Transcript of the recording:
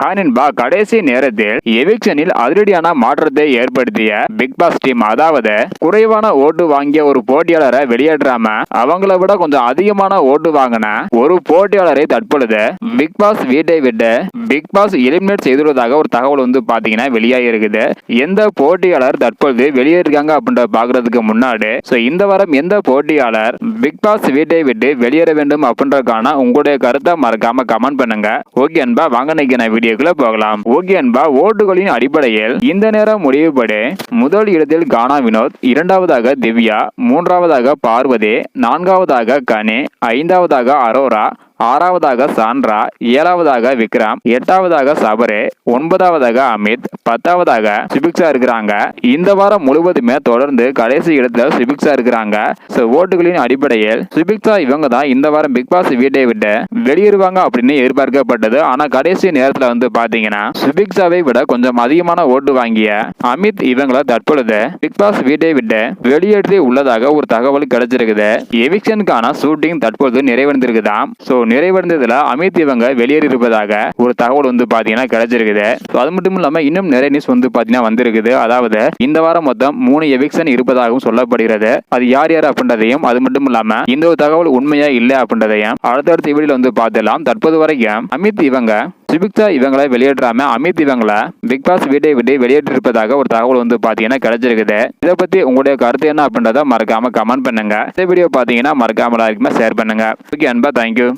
ஹானின்பா கடைசி நேரத்தில் எவிக்ஷனில் அதிரடியான மாற்றத்தை ஏற்படுத்திய பிக் பாஸ் டீம் அதாவது குறைவான ஓட்டு வாங்கிய ஒரு போட்டியாளரை வெளியேற்றாம அவங்கள விட கொஞ்சம் அதிகமான ஓட்டு வாங்கின ஒரு போட்டியாளரை தற்பொழுது பிக் பாஸ் வீட்டை விட்டு பிக் பாஸ் எலிமினேட் செய்துள்ளதாக ஒரு தகவல் வந்து பாத்தீங்கன்னா வெளியாகி இருக்குது. எந்த போட்டியாளர் தற்பொழுது வெளியேறிருக்காங்க அப்படின்றத பாக்குறதுக்கு முன்னாடி சோ இந்த வாரம் எந்த போட்டியாளர் பிக் பாஸ் வீட்டை விட்டு வெளியேற வேண்டும் அப்படின்றதுக்கான உங்களுடைய கருத்தை மறக்காம கமெண்ட் பண்ணுங்க. ஓகே அன்பா வாங்க இன்னைக்கு வீடியோக்குள்ள போகலாம். ஓகே அன்பா ஓட்டுகளின் அடிப்படையில் இந்த நேரம் முடிவுபடி. முதல் இடத்தில் கானா வினோத் இரண்டாவதாக திவ்யா மூன்றாவதாக பார்வதி நான்காவதாக கனி ஐந்தாவதாக அரோரா ஆறாவதாக சாண்ட்ரா ஏழாவதாக விக்ரம் எட்டாவதாக சபரே ஒன்பதாவதாக அமித் பத்தாவதாக சுபிக்ஸா இருக்கிறாங்க. இந்த வாரம் முழுவதுமே தொடர்ந்து கடைசி இடத்துல சுபிக்ஸா இருக்கிறாங்க. ஸோ ஓட்டுகளின் அடிப்படையில் சுபிக்ஷா இவங்க தான் இந்த வாரம் பிக் பாஸ் வீட்டை விட்டு வெளியேறுவாங்க அப்படின்னு எதிர்பார்க்கப்பட்டது. ஆனா கடைசி நேரத்துல வந்து பாத்தீங்கன்னா சுபிக்ஸாவை விட கொஞ்சம் அதிகமான ஓட்டு வாங்கிய அமித் இவங்கள தற்பொழுது பிக் பாஸ் வீட்டை விட்டு வெளியேற்றி உள்ளதாக ஒரு தகவல் கிடைச்சிருக்குது. எவிக்ஷனுக்கான ஷூட்டிங் தற்பொழுது நிறைவடைந்திருக்குதாம். சோ நிறைவடைந்ததுல அமித் இவங்க வெளியேறி இருப்பதாக ஒரு தகவல் வந்து பாத்தீங்கன்னா கிடைச்சிருக்குது. ஸோ அது மட்டும் இல்லாம இன்னும் நிறைய நியூஸ் வந்து பாத்தீங்கன்னா வந்திருக்குது. அதாவது இந்த வாரம் மொத்தம் மூணு எவிக்ஷன் இருப்பதாகவும் சொல்லப்படுகிறது. அது யார் யார் அப்படின்றதையும் அது மட்டும் இல்லாம இந்த ஒரு தகவல் உண்மையா இல்ல அப்படின்றதையும் அடுத்தடுத்த வீடியோல வந்து பார்த்துலாம் தற்போது வரைக்கும் அமித் இவங்க சுபிக்தா இவங்களை வெளியேற்றாம அமித் இவங்களை பிக் பாஸ் வீட்டை விட்டு வெளியேற்றிருப்பதாக ஒரு தகவல் வந்து பாத்தீங்கன்னா கிடைச்சிருக்குது. இதை பத்தி உங்களுடைய கருத்து என்ன அப்படின்றத மறக்காம கமெண்ட் பண்ணுங்க. இந்த வீடியோ பாத்தீங்கன்னா மறக்காம எல்லாருக்குமே ஷேர் பண்ணுங்க. ஓகே அன்பா தேங்க்யூ